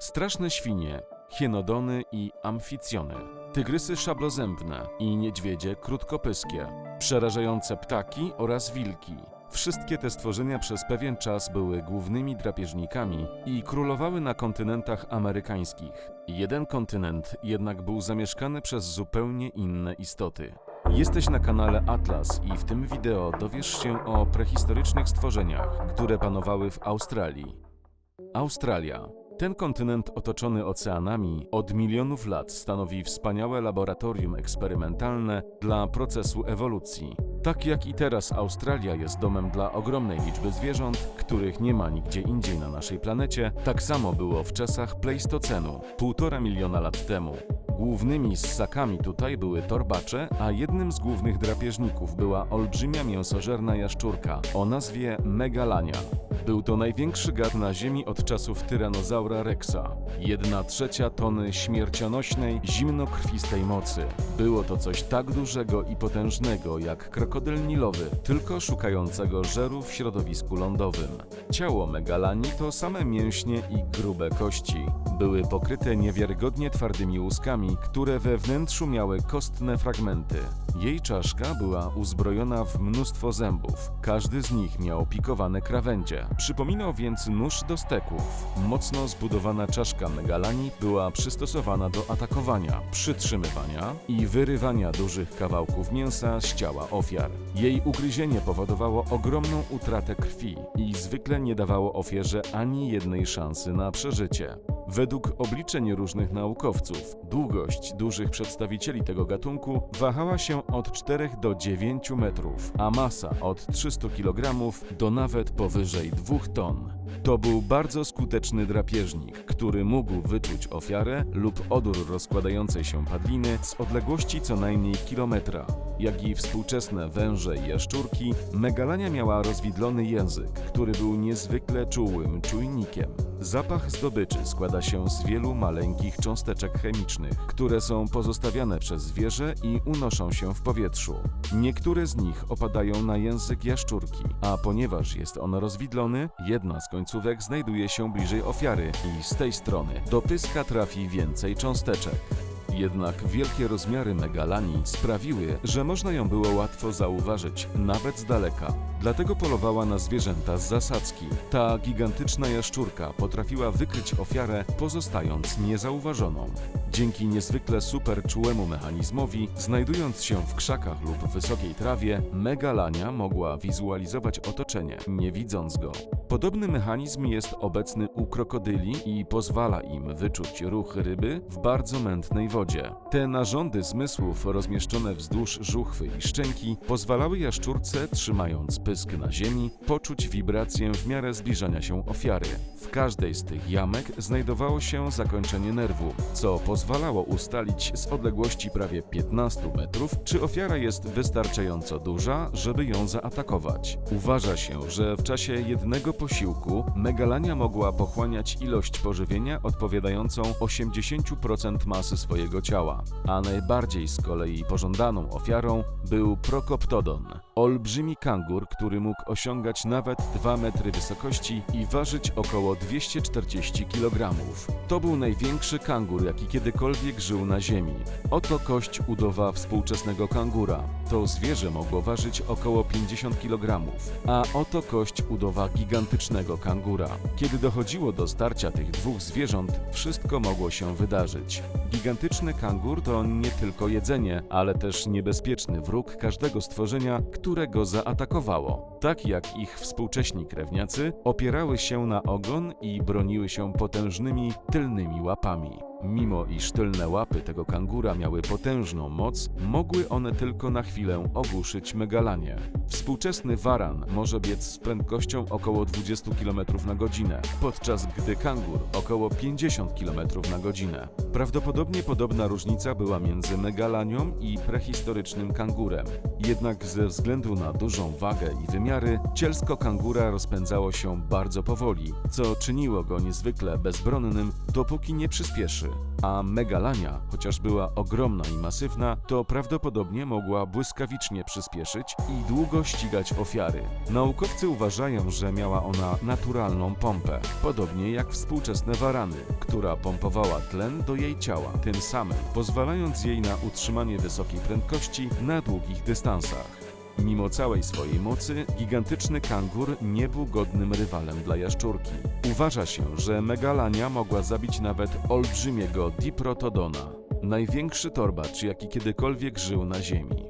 Straszne świnie, hienodony i amficjony, tygrysy szablozębne i niedźwiedzie krótkopyskie, przerażające ptaki oraz wilki. Wszystkie te stworzenia przez pewien czas były głównymi drapieżnikami i królowały na kontynentach amerykańskich. Jeden kontynent jednak był zamieszkany przez zupełnie inne istoty. Jesteś na kanale Atlas i w tym wideo dowiesz się o prehistorycznych stworzeniach, które panowały w Australii. Australia. Ten kontynent otoczony oceanami od milionów lat stanowi wspaniałe laboratorium eksperymentalne dla procesu ewolucji. Tak jak i teraz Australia jest domem dla ogromnej liczby zwierząt, których nie ma nigdzie indziej na naszej planecie, tak samo było w czasach Pleistocenu, półtora miliona lat temu. Głównymi ssakami tutaj były torbacze, a jednym z głównych drapieżników była olbrzymia mięsożerna jaszczurka o nazwie Megalania. Był to największy gad na Ziemi od czasów tyranozaura Rexa. Jedna trzecia tony śmiercionośnej, zimnokrwistej mocy. Było to coś tak dużego i potężnego jak krokodyl nilowy, tylko szukającego żeru w środowisku lądowym. Ciało Megalanii to same mięśnie i grube kości. Były pokryte niewiarygodnie twardymi łuskami, które we wnętrzu miały kostne fragmenty. Jej czaszka była uzbrojona w mnóstwo zębów. Każdy z nich miał pikowane krawędzie. Przypominał więc nóż do steków. Mocno zbudowana czaszka megalanii była przystosowana do atakowania, przytrzymywania i wyrywania dużych kawałków mięsa z ciała ofiar. Jej ugryzienie powodowało ogromną utratę krwi i zwykle nie dawało ofierze ani jednej szansy na przeżycie. Według obliczeń różnych naukowców, długość dużych przedstawicieli tego gatunku wahała się od 4 do 9 metrów, a masa od 300 kg do nawet powyżej 2 ton. To był bardzo skuteczny drapieżnik, który mógł wyczuć ofiarę lub odór rozkładającej się padliny z odległości co najmniej kilometra. Jak i współczesne węże i jaszczurki, megalania miała rozwidlony język, który był niezwykle czułym czujnikiem. Zapach zdobyczy składa się z wielu maleńkich cząsteczek chemicznych, które są pozostawiane przez zwierzę i unoszą się w powietrzu. Niektóre z nich opadają na język jaszczurki, a ponieważ jest on rozwidlony, jedna z końcówek znajduje się bliżej ofiary i z tej strony do pyska trafi więcej cząsteczek. Jednak wielkie rozmiary megalanii sprawiły, że można ją było łatwo zauważyć, nawet z daleka. Dlatego polowała na zwierzęta z zasadzki. Ta gigantyczna jaszczurka potrafiła wykryć ofiarę, pozostając niezauważoną. Dzięki niezwykle super czułemu mechanizmowi, znajdując się w krzakach lub wysokiej trawie, megalania mogła wizualizować otoczenie, nie widząc go. Podobny mechanizm jest obecny u krokodyli i pozwala im wyczuć ruch ryby w bardzo mętnej wodzie. Te narządy zmysłów rozmieszczone wzdłuż żuchwy i szczęki pozwalały jaszczurce, trzymając pysk na ziemi, poczuć wibrację w miarę zbliżania się ofiary. W każdej z tych jamek znajdowało się zakończenie nerwu, co pozwalało ustalić z odległości prawie 15 metrów, czy ofiara jest wystarczająco duża, żeby ją zaatakować. Uważa się, że w czasie jednego posiłku megalania mogła pochłaniać ilość pożywienia odpowiadającą 80% masy swojego ciała, a najbardziej z kolei pożądaną ofiarą był prokoptodon, olbrzymi kangur, który mógł osiągać nawet 2 metry wysokości i ważyć około 240 kg. To był największy kangur, jaki kiedykolwiek żył na Ziemi. Oto kość udowa współczesnego kangura. To zwierzę mogło ważyć około 50 kg, a oto kość udowa gigantycznego kangura. Kiedy dochodziło do starcia tych dwóch zwierząt, wszystko mogło się wydarzyć. Gigantyczny kangur to nie tylko jedzenie, ale też niebezpieczny wróg każdego stworzenia, które go zaatakowało. Tak jak ich współcześni krewniacy, opierały się na ogon i broniły się potężnymi tylnymi łapami. Mimo iż tylne łapy tego kangura miały potężną moc, mogły one tylko na chwilę ogłuszyć megalanie. Współczesny waran może biec z prędkością około 20 km na godzinę, podczas gdy kangur około 50 km na godzinę. Prawdopodobnie podobna różnica była między megalanią i prehistorycznym kangurem. Jednak ze względu na dużą wagę i wymiary, cielsko kangura rozpędzało się bardzo powoli, co czyniło go niezwykle bezbronnym, dopóki nie przyspieszy. A megalania, chociaż była ogromna i masywna, to prawdopodobnie mogła błyskawicznie przyspieszyć i długo ścigać ofiary. Naukowcy uważają, że miała ona naturalną pompę, podobnie jak współczesne warany, która pompowała tlen do jej ciała, tym samym pozwalając jej na utrzymanie wysokiej prędkości na długich dystansach. Mimo całej swojej mocy, gigantyczny kangur nie był godnym rywalem dla jaszczurki. Uważa się, że megalania mogła zabić nawet olbrzymiego diprotodona, największy torbacz, jaki kiedykolwiek żył na Ziemi.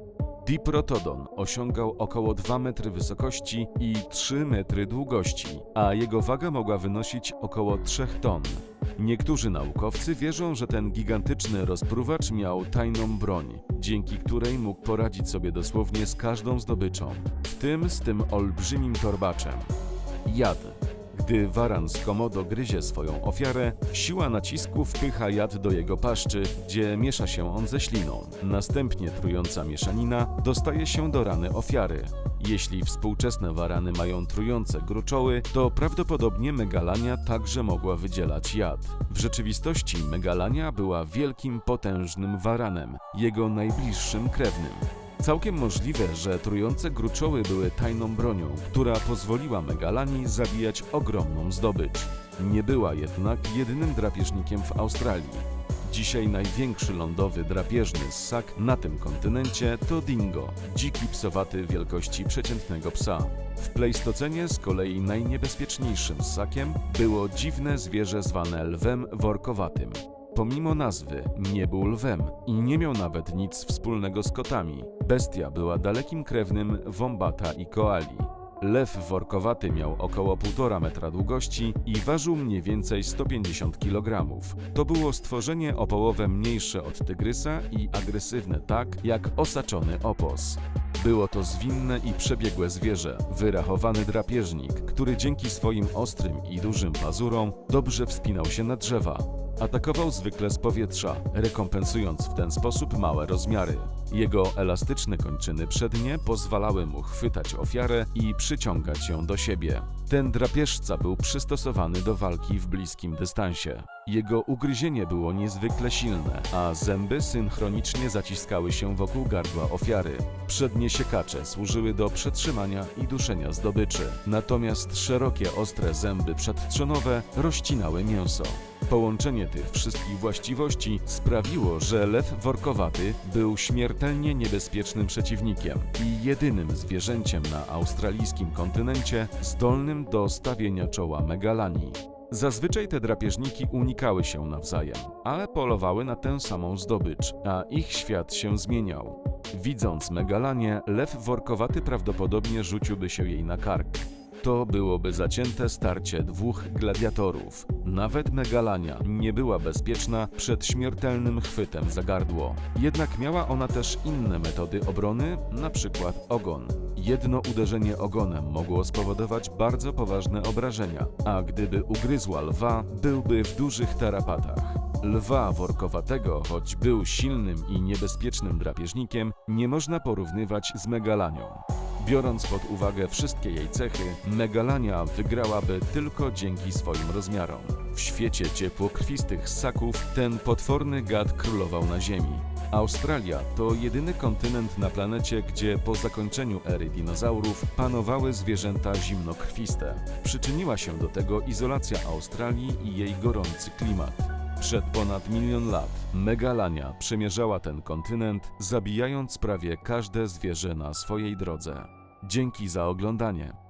Diprotodon osiągał około 2 metry wysokości i 3 metry długości, a jego waga mogła wynosić około 3 ton. Niektórzy naukowcy wierzą, że ten gigantyczny rozpruwacz miał tajną broń, dzięki której mógł poradzić sobie dosłownie z każdą zdobyczą, w tym z tym olbrzymim torbaczem. Jad. Gdy waran z komodo gryzie swoją ofiarę, siła nacisku wpycha jad do jego paszczy, gdzie miesza się on ze śliną. Następnie trująca mieszanina dostaje się do rany ofiary. Jeśli współczesne warany mają trujące gruczoły, to prawdopodobnie megalania także mogła wydzielać jad. W rzeczywistości megalania była wielkim, potężnym waranem, jego najbliższym krewnym. Całkiem możliwe, że trujące gruczoły były tajną bronią, która pozwoliła Megalanii zabijać ogromną zdobycz. Nie była jednak jedynym drapieżnikiem w Australii. Dzisiaj największy lądowy drapieżny ssak na tym kontynencie to dingo, dziki psowaty wielkości przeciętnego psa. W Pleistocenie z kolei najniebezpieczniejszym ssakiem było dziwne zwierzę zwane lwem workowatym. Pomimo nazwy, nie był lwem i nie miał nawet nic wspólnego z kotami. Bestia była dalekim krewnym wombata i koali. Lew workowaty miał około 1,5 metra długości i ważył mniej więcej 150 kg. To było stworzenie o połowę mniejsze od tygrysa i agresywne tak jak osaczony opos. Było to zwinne i przebiegłe zwierzę, wyrachowany drapieżnik, który dzięki swoim ostrym i dużym pazurom dobrze wspinał się na drzewa. Atakował zwykle z powietrza, rekompensując w ten sposób małe rozmiary. Jego elastyczne kończyny przednie pozwalały mu chwytać ofiarę i przyciągać ją do siebie. Ten drapieżca był przystosowany do walki w bliskim dystansie. Jego ugryzienie było niezwykle silne, a zęby synchronicznie zaciskały się wokół gardła ofiary. Przednie siekacze służyły do przetrzymania i duszenia zdobyczy, natomiast szerokie, ostre zęby przedtrzonowe rozcinały mięso. Połączenie tych wszystkich właściwości sprawiło, że lew workowaty był śmiertelnie niebezpiecznym przeciwnikiem i jedynym zwierzęciem na australijskim kontynencie zdolnym do stawienia czoła megalanii. Zazwyczaj te drapieżniki unikały się nawzajem, ale polowały na tę samą zdobycz, a ich świat się zmieniał. Widząc megalanię, lew workowaty prawdopodobnie rzuciłby się jej na kark. To byłoby zacięte starcie dwóch gladiatorów. Nawet Megalania nie była bezpieczna przed śmiertelnym chwytem za gardło. Jednak miała ona też inne metody obrony, na przykład ogon. Jedno uderzenie ogonem mogło spowodować bardzo poważne obrażenia, a gdyby ugryzła lwa, byłby w dużych tarapatach. Lwa workowatego, choć był silnym i niebezpiecznym drapieżnikiem, nie można porównywać z Megalanią. Biorąc pod uwagę wszystkie jej cechy, Megalania wygrałaby tylko dzięki swoim rozmiarom. W świecie ciepłokrwistych ssaków ten potworny gad królował na Ziemi. Australia to jedyny kontynent na planecie, gdzie po zakończeniu ery dinozaurów panowały zwierzęta zimnokrwiste. Przyczyniła się do tego izolacja Australii i jej gorący klimat. Przed ponad milion lat Megalania przemierzała ten kontynent, zabijając prawie każde zwierzę na swojej drodze. Dzięki za oglądanie.